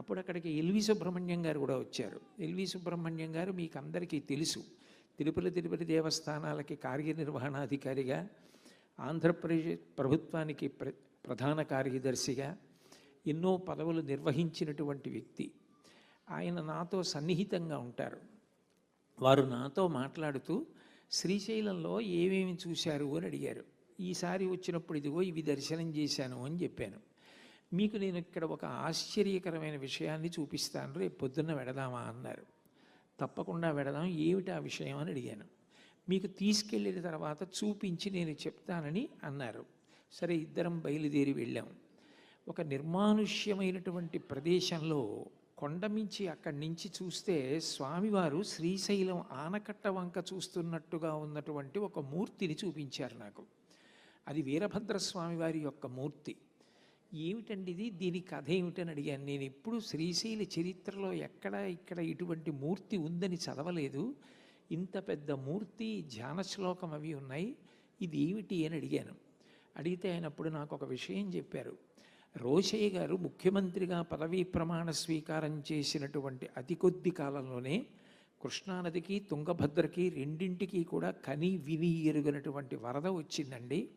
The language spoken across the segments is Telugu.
అప్పుడు అక్కడికి ఎల్వి సుబ్రహ్మణ్యం గారు కూడా వచ్చారు. ఎల్వి సుబ్రహ్మణ్యం గారు మీకు అందరికీ తెలుసు. తిరుపతి తిరుపతి దేవస్థానాలకి కార్యనిర్వహణాధికారిగా ఆంధ్రప్రదేశ్ ప్రభుత్వానికి ప్ర ప్రధాన కార్యదర్శిగా ఎన్నో పదవులు నిర్వహించినటువంటి వ్యక్తి. ఆయన నాతో సన్నిహితంగా ఉంటారు. వారు నాతో మాట్లాడుతూ శ్రీశైలంలో ఏమేమి చూశారు అని అడిగారు. ఈసారి వచ్చినప్పుడు ఇదిగో ఇవి దర్శనం చేశాను అని చెప్పాను. మీకు నేను ఇక్కడ ఒక ఆశ్చర్యకరమైన విషయాన్ని చూపిస్తాను. రేపు పొద్దున్న వెడదామా అన్నారు. తప్పకుండా వెడదాం. ఏమిటి ఆ విషయం అని అడిగాను. మీకు తీసుకెళ్ళిన తర్వాత చూపించి నేను చెప్తానని అన్నారు. సరే ఇద్దరం బయలుదేరి వెళ్ళాం. ఒక నిర్మానుష్యమైనటువంటి ప్రదేశంలో కొండమించి అక్కడి నుంచి చూస్తే స్వామివారు శ్రీశైలం ఆనకట్ట వంక చూస్తున్నట్టుగా ఉన్నటువంటి ఒక మూర్తిని చూపించారు నాకు. అది వీరభద్రస్వామి వారి యొక్క మూర్తి. ఏమిటండి ఇది? దీని కథ ఏమిటని అడిగాను. నేను ఎప్పుడు శ్రీశైల చరిత్రలో ఎక్కడ ఇక్కడ ఇటువంటి మూర్తి ఉందని చదవలేదు. ఇంత పెద్ద మూర్తి ధ్యాన శ్లోకం అవి ఉన్నాయి. ఇది ఏమిటి అని అడిగాను. అడిగితే ఆయన అప్పుడు నాకు ఒక విషయం చెప్పారు. రోషయ్య గారు ముఖ్యమంత్రిగా పదవీ ప్రమాణ స్వీకారం చేసినటువంటి అతి కొద్ది కాలంలోనే కృష్ణానదికి తుంగభద్రకి రెండింటికి కూడా కని విని ఎరుగినటువంటి వరద వచ్చిందండి.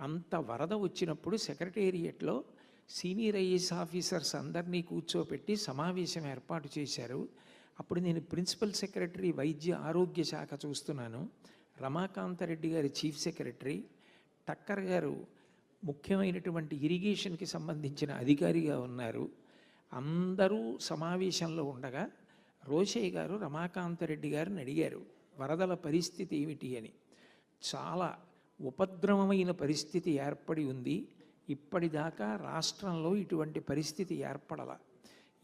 అంత వరద వచ్చినప్పుడు సెక్రటేరియట్లో సీనియర్ ఐఏఎస్ ఆఫీసర్స్ అందరినీ కూర్చోపెట్టి సమావేశం ఏర్పాటు చేశారు. అప్పుడు నేను ప్రిన్సిపల్ సెక్రటరీ వైద్య ఆరోగ్య శాఖ చూస్తున్నాను. రమాకాంతరెడ్డి గారి చీఫ్ సెక్రటరీ టక్కర్ గారు ముఖ్యమైనటువంటి ఇరిగేషన్కి సంబంధించిన అధికారిగా ఉన్నారు. అందరూ సమావేశంలో ఉండగా రోషయ్య గారు రమాకాంతరెడ్డి గారిని అడిగారు వరదల పరిస్థితి ఏమిటి? అని. చాలా ఉపద్రవమైన పరిస్థితి ఏర్పడి ఉంది. ఇప్పటిదాకా రాష్ట్రంలో ఇటువంటి పరిస్థితి ఏర్పడల.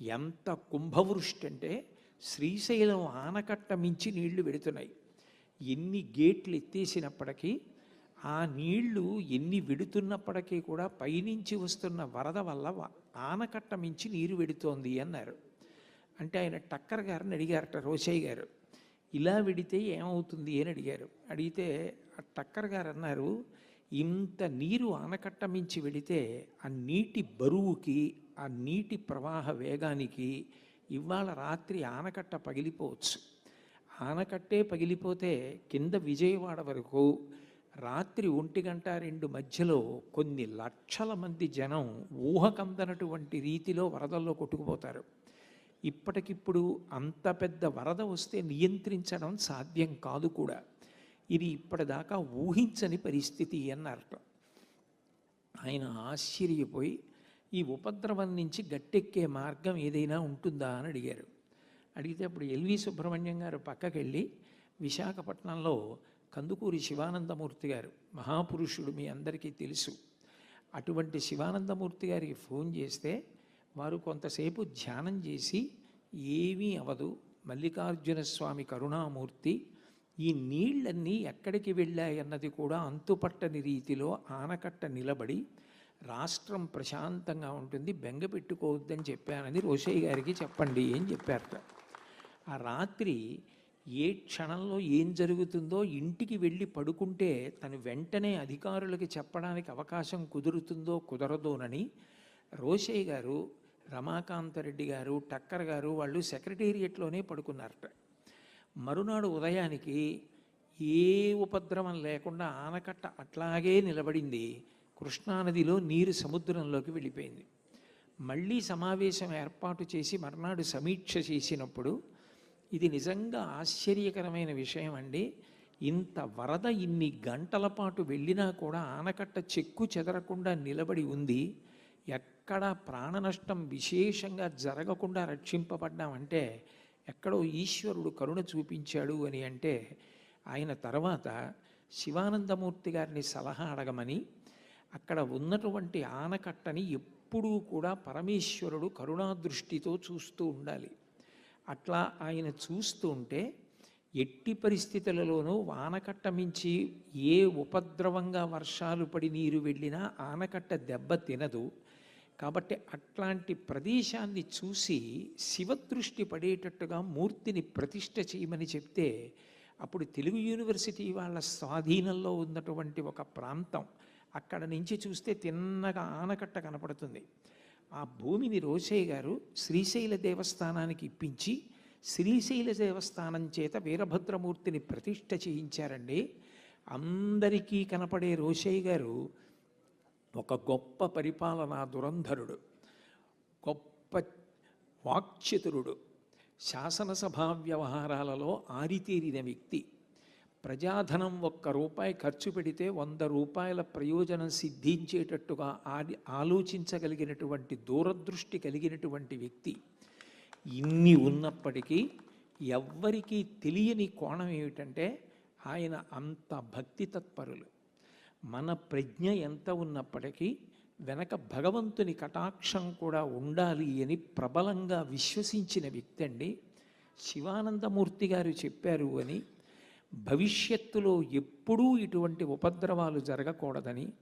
ఎంత కుంభవృష్టి అంటే శ్రీశైలం ఆనకట్ట మించి నీళ్ళు వెడుతున్నాయి. ఎన్ని గేట్లు ఎత్తేసినప్పటికీ ఆ నీళ్ళు ఎన్ని వెడుతున్నప్పటికీ కూడా పైనుంచి వస్తున్న వరద వల్ల ఆనకట్ట మించి నీరు వెడుతోంది అన్నారు. అంటే ఆయన టక్కర్ గారిని అడిగారట రోషయ్య గారు. ఇలా వెడితే ఏమవుతుంది అని అడిగారు. అడిగితే ఆ టక్కర్ గారు అన్నారు ఇంత నీరు ఆనకట్ట మించి వెడితే ఆ నీటి బరువుకి ఆ నీటి ప్రవాహ వేగానికి ఇవాళ రాత్రి ఆనకట్ట పగిలిపోవచ్చు. ఆనకట్టే పగిలిపోతే కింద విజయవాడ వరకు రాత్రి ఒంటి గంట రెండు మధ్యలో కొన్ని లక్షల మంది జనం ఊహకందనటువంటి రీతిలో వరదల్లో కొట్టుకుపోతారు. ఇప్పటికిప్పుడు అంత పెద్ద వరద వస్తే నియంత్రించడం సాధ్యం కాదు కూడా. ఇది ఇప్పటిదాకా ఊహించని పరిస్థితి అన్నారట ఆయన ఆశ్చర్యపోయి ఈ ఉపద్రవం నుంచి గట్టెక్కే మార్గం ఏదైనా ఉంటుందా అని అడిగారు. అడిగితే అప్పుడు ఎల్వి సుబ్రహ్మణ్యం గారు పక్కకెళ్ళి విశాఖపట్నంలో కందుకూరి శివానందమూర్తి గారు మహాపురుషుడు మీ అందరికీ తెలుసు. అటువంటి శివానందమూర్తి గారికి ఫోన్ చేస్తే వారు కొంతసేపు ధ్యానం చేసి ఏమీ అవదు. మల్లికార్జున స్వామి కరుణామూర్తి ఈ నీళ్ళన్నీ ఎక్కడికి వెళ్ళాయన్నది కూడా అంతుపట్టని రీతిలో ఆనకట్ట నిలబడి రాష్ట్రం ప్రశాంతంగా ఉంటుంది. బెంగ పెట్టుకోవద్దని చెప్పానని రోషయ్య గారికి చెప్పండి అని చెప్పారట ఆ రాత్రి ఏ క్షణంలో ఏం జరుగుతుందో ఇంటికి వెళ్ళి పడుకుంటే తను వెంటనే అధికారులకి చెప్పడానికి అవకాశం కుదురుతుందో కుదరదోనని రోషయ్య గారు రమాకాంతరెడ్డి గారు టక్కర్ గారు వాళ్ళు సెక్రటేరియట్లోనే పడుకున్నారట. మరునాడు ఉదయానికి ఏ ఉపద్రవం లేకుండా ఆనకట్ట అట్లాగే నిలబడింది. కృష్ణానదిలో నీరు సముద్రంలోకి వెళ్ళిపోయింది. మళ్ళీ సమావేశం ఏర్పాటు చేసి మర్నాడు సమీక్ష చేసినప్పుడు ఇది నిజంగా ఆశ్చర్యకరమైన విషయం అండి. ఇంత వరద ఇన్ని గంటల పాటు వెళ్ళినా కూడా ఆనకట్ట చెక్కు చెదరకుండా నిలబడి ఉంది. ఎక్కడ ప్రాణ నష్టం విశేషంగా జరగకుండా రక్షింపబడ్డామంటే ఎక్కడో ఈశ్వరుడు కరుణ చూపించాడు అని అంటే ఆయన తర్వాత శివానందమూర్తి గారిని సలహా అడగమని అక్కడ ఉన్నటువంటి ఆనకట్టని ఎప్పుడూ కూడా పరమేశ్వరుడు కరుణాదృష్టితో చూస్తూ ఉండాలి. అట్లా ఆయన చూస్తూ ఉంటే ఎట్టి పరిస్థితులలోనూ ఆనకట్ట మించి ఏ ఉపద్రవంగా వర్షాలు పడి నీరు వెళ్ళినా ఆనకట్ట దెబ్బ తినదు. కాబట్టి అట్లాంటి ప్రదేశాన్ని చూసి శివదృష్టి పడేటట్టుగా మూర్తిని ప్రతిష్ట చేయమని చెప్తే అప్పుడు తెలుగు యూనివర్సిటీ వాళ్ళ స్వాధీనంలో ఉన్నటువంటి ఒక ప్రాంతం అక్కడ నుంచి చూస్తే తిన్నగా ఆనకట్ట కనపడుతుంది. ఆ భూమిని రోసయ్య గారు శ్రీశైల దేవస్థానానికి ఇప్పించి శ్రీశైల దేవస్థానం చేత వీరభద్రమూర్తిని ప్రతిష్ఠ చేయించారండి. అందరికీ కనపడే రోషయ్య గారు ఒక గొప్ప పరిపాలనా దురంధరుడు గొప్ప వాక్చతురుడు శాసనసభా వ్యవహారాలలో ఆరితేరిన వ్యక్తి. ప్రజాధనం ఒక్క రూపాయి ఖర్చు పెడితే వంద రూపాయల ప్రయోజనం సిద్ధించేటట్టుగా ఆది ఆలోచించగలిగినటువంటి దూరదృష్టి కలిగినటువంటి వ్యక్తి. ఇన్ని ఉన్నప్పటికీ ఎవ్వరికీ తెలియని కోణం ఏమిటంటే ఆయన అంత భక్తి తత్పరులు. మన ప్రజ్ఞ ఎంత ఉన్నప్పటికీ వెనక భగవంతుని కటాక్షం కూడా ఉండాలి అని ప్రబలంగా విశ్వసించిన వ్యక్తి అండి. శివానందమూర్తి గారు చెప్పారు అని భవిష్యత్తులో ఎప్పుడూ ఇటువంటి ఉపద్రవాలు జరగకూడదని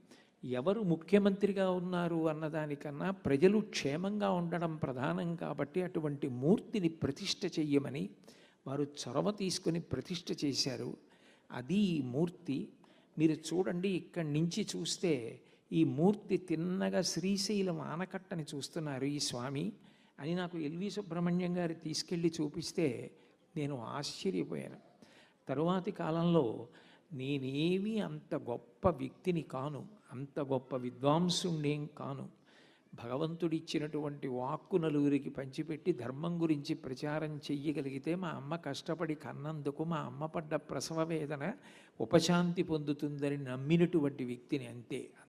ఎవరు ముఖ్యమంత్రిగా ఉన్నారు అన్నదానికన్నా ప్రజలు క్షేమంగా ఉండడం ప్రధానం కాబట్టి అటువంటి మూర్తిని ప్రతిష్ఠ చెయ్యమని వారు చొరవ తీసుకుని ప్రతిష్ట చేశారు. అది ఈ మూర్తి మీరు చూడండి ఇక్కడి నుంచి చూస్తే ఈ మూర్తి తిన్నగా శ్రీశైలం ఆనకట్టని చూస్తున్నారు ఈ స్వామి. అని నాకు ఎల్వి సుబ్రహ్మణ్యం గారు తీసుకెళ్ళి చూపిస్తే నేను ఆశ్చర్యపోయాను. తరువాతి కాలంలో నేనేమీ అంత గొప్ప వ్యక్తిని కాను అంత గొప్ప విద్వాంసుండేం కాను. భగవంతుడిచ్చినటువంటి వాక్కు నలుగురికి పంచిపెట్టి ధర్మం గురించి ప్రచారం చెయ్యగలిగితే మా అమ్మ కష్టపడి కన్నందుకు మా అమ్మ పడ్డ ప్రసవ వేదన ఉపశాంతి పొందుతుందని నమ్మినటువంటి వ్యక్తిని అంతే.